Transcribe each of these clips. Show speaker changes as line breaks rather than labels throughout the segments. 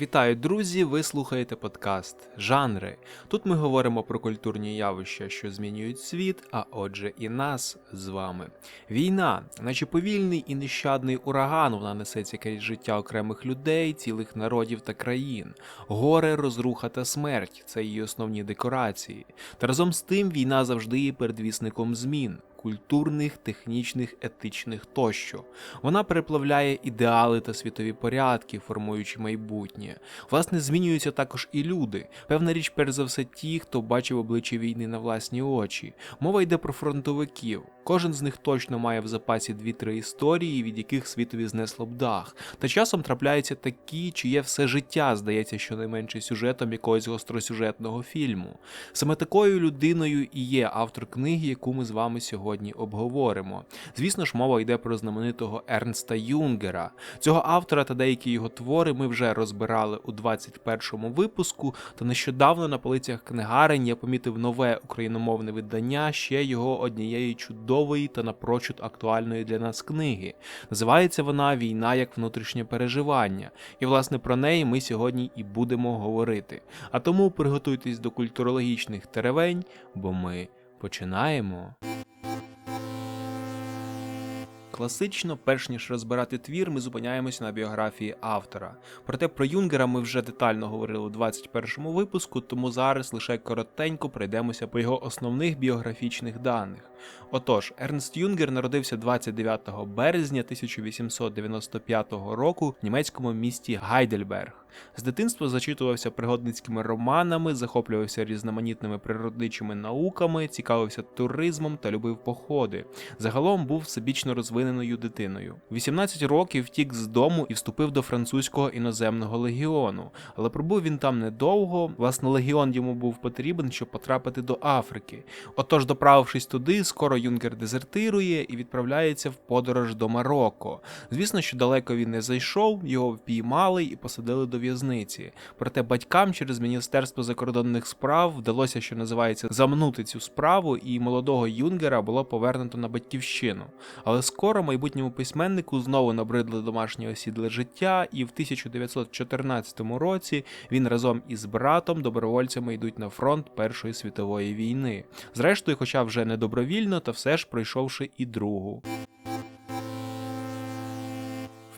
Вітаю, друзі! Ви слухаєте подкаст Жанри. Тут ми говоримо про культурні явища, що змінюють світ, а отже, і нас з вами. Війна, наче повільний і нещадний ураган, вона несеться крізь життя окремих людей, цілих народів та країн. Горе, розруха та смерть це її основні декорації. Та разом з тим війна завжди є передвісником змін. Культурних, технічних, етичних тощо. Вона переплавляє ідеали та світові порядки, формуючи майбутнє. Власне, змінюються також і люди. Певна річ, перш за все, ті, хто бачив обличчя війни на власні очі. Мова йде про фронтовиків. Кожен з них точно має в запасі 2-3 історії, від яких світові знесло б дах. Та часом трапляються такі, чиє все життя здається щонайменше сюжетом якогось гостросюжетного фільму. Саме такою людиною і є автор книги, яку ми з вами сьогодні обговоримо. Звісно ж, мова йде про знаменитого Ернста Юнгера. Цього автора та деякі його твори ми вже розбирали у 21-му випуску, та нещодавно на полицях книгарень я помітив нове україномовне видання ще його однієї чудової та напрочуд актуальної для нас книги. Називається вона Війна як внутрішнє переживання, і власне про неї ми сьогодні і будемо говорити. А тому приготуйтесь до культурологічних теревень, бо ми починаємо. Класично, перш ніж розбирати твір, ми зупиняємося на біографії автора. Проте про Юнгера ми вже детально говорили у 21-му випуску, тому зараз лише коротенько пройдемося по його основних біографічних даних. Отож, Ернст Юнгер народився 29 березня 1895 року в німецькому місті Гайдельберг. З дитинства зачитувався пригодницькими романами, захоплювався різноманітними природничими науками, цікавився туризмом та любив походи. Загалом був всебічно розвиненою дитиною. 18 років втік з дому і вступив до французького іноземного легіону, але пробув він там недовго. Власне, легіон йому був потрібен, щоб потрапити до Африки. Отож, доправившись туди, скоро Юнгер дезертирує і відправляється в подорож до Марокко. Звісно, що далеко він не зайшов, його впіймали і посадили до в'язниці. Проте батькам через Міністерство закордонних справ вдалося, що називається, замнути цю справу, і молодого Юнгера було повернуто на батьківщину. Але скоро майбутньому письменнику знову набридли домашнє осідле життя, і в 1914 році він разом із братом добровольцями йдуть на фронт Першої світової війни. Зрештою, хоча вже не добровільно, та все ж пройшовши і другу.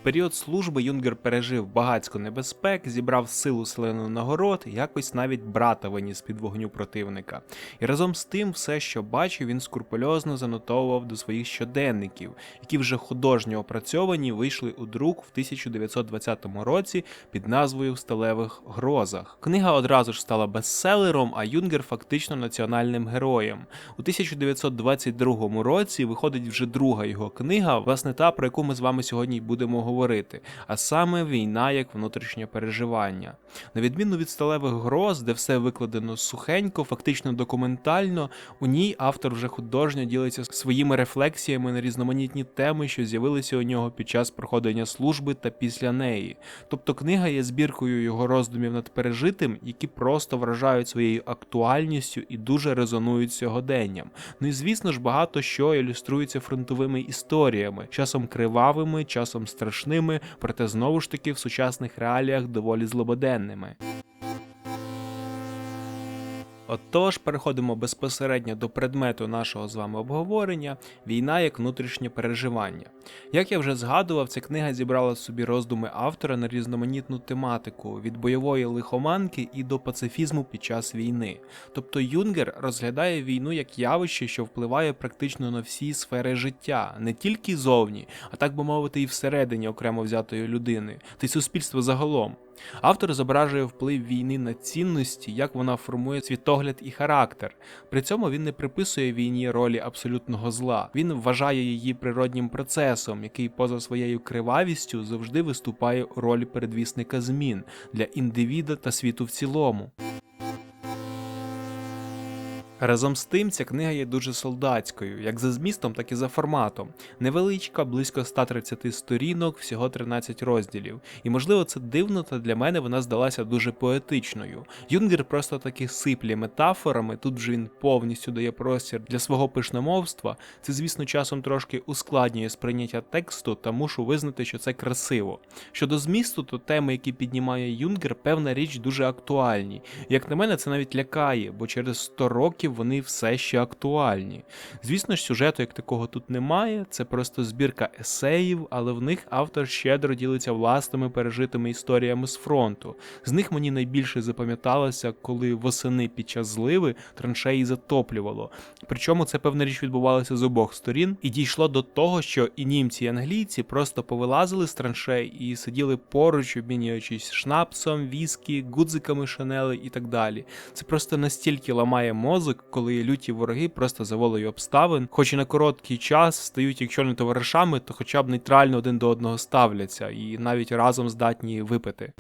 Період служби Юнгер пережив багацько небезпек, зібрав силу селену нагород, якось навіть брата виніс під вогню противника. І разом з тим, все, що бачив, він скрупульозно занотовував до своїх щоденників, які вже художньо опрацьовані вийшли у друк в 1920 році під назвою сталевих грозах. Книга одразу ж стала бестселером, а Юнгер фактично національним героєм. У 1922 році виходить вже друга його книга, власне та, про яку ми з вами сьогодні будемо говорити говорити, а саме війна як внутрішнє переживання. На відміну від сталевих гроз, де все викладено сухенько, фактично документально, у ній автор вже художньо ділиться своїми рефлексіями на різноманітні теми, що з'явилися у нього під час проходення служби та після неї. Тобто книга є збіркою його роздумів над пережитим, які просто вражають своєю актуальністю і дуже резонують сьогоденням. Ну і звісно ж багато що ілюструється фронтовими історіями, часом кривавими, часом страшними страшними, проте знову ж таки в сучасних реаліях доволі злободенними. Отож, переходимо безпосередньо до предмету нашого з вами обговорення війна як внутрішнє переживання. Як я вже згадував, ця книга зібрала собі роздуми автора на різноманітну тематику від бойової лихоманки і до пацифізму під час війни. Тобто Юнгер розглядає війну як явище, що впливає практично на всі сфери життя, не тільки зовні, а так би мовити, і всередині окремо взятої людини, та й суспільства загалом. Автор зображує вплив війни на цінності, як вона формує світогляд і характер. При цьому він не приписує війні ролі абсолютного зла. Він вважає її природнім процесом, який поза своєю кривавістю завжди виступає у ролі передвісника змін для індивіда та світу в цілому. Разом з тим, ця книга є дуже солдатською, як за змістом, так і за форматом. Невеличка, близько 130 сторінок, всього 13 розділів. І можливо це дивно, та для мене вона здалася дуже поетичною. Юнгер просто таки сиплє метафорами, тут вже він повністю дає простір для свого пишномовства. Це, звісно, часом трошки ускладнює сприйняття тексту, та мушу визнати, що це красиво. Щодо змісту, то теми, які піднімає Юнгер, певна річ дуже актуальні. Як на мене, це навіть лякає, бо через 100 років вони все ще актуальні. Звісно ж, сюжету як такого тут немає, це просто збірка есеїв, але в них автор щедро ділиться власними пережитими історіями з фронту. З них мені найбільше запам'яталося, коли восени під час зливи траншеї затоплювало. Причому це певна річ відбувалося з обох сторін, і дійшло до того, що і німці, і англійці просто повилазили з траншей і сиділи поруч, обмінюючись шнапсом, віскі, гудзиками шанели і так далі. Це просто настільки ламає мозок, коли люті вороги просто за волею обставин, хоч і на короткий час стають, якщо не товаришами, то хоча б нейтрально один до одного ставляться і навіть разом здатні випити.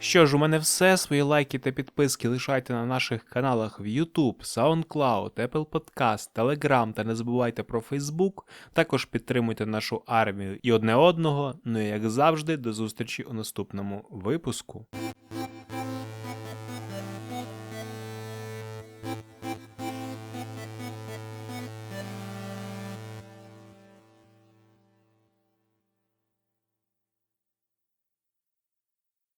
Що ж, у мене все. Свої лайки та підписки лишайте на наших каналах в YouTube, SoundCloud, Apple Podcast, Telegram та не забувайте про Facebook. Також підтримуйте нашу армію і одне одного. Ну і як завжди, до зустрічі у наступному випуску.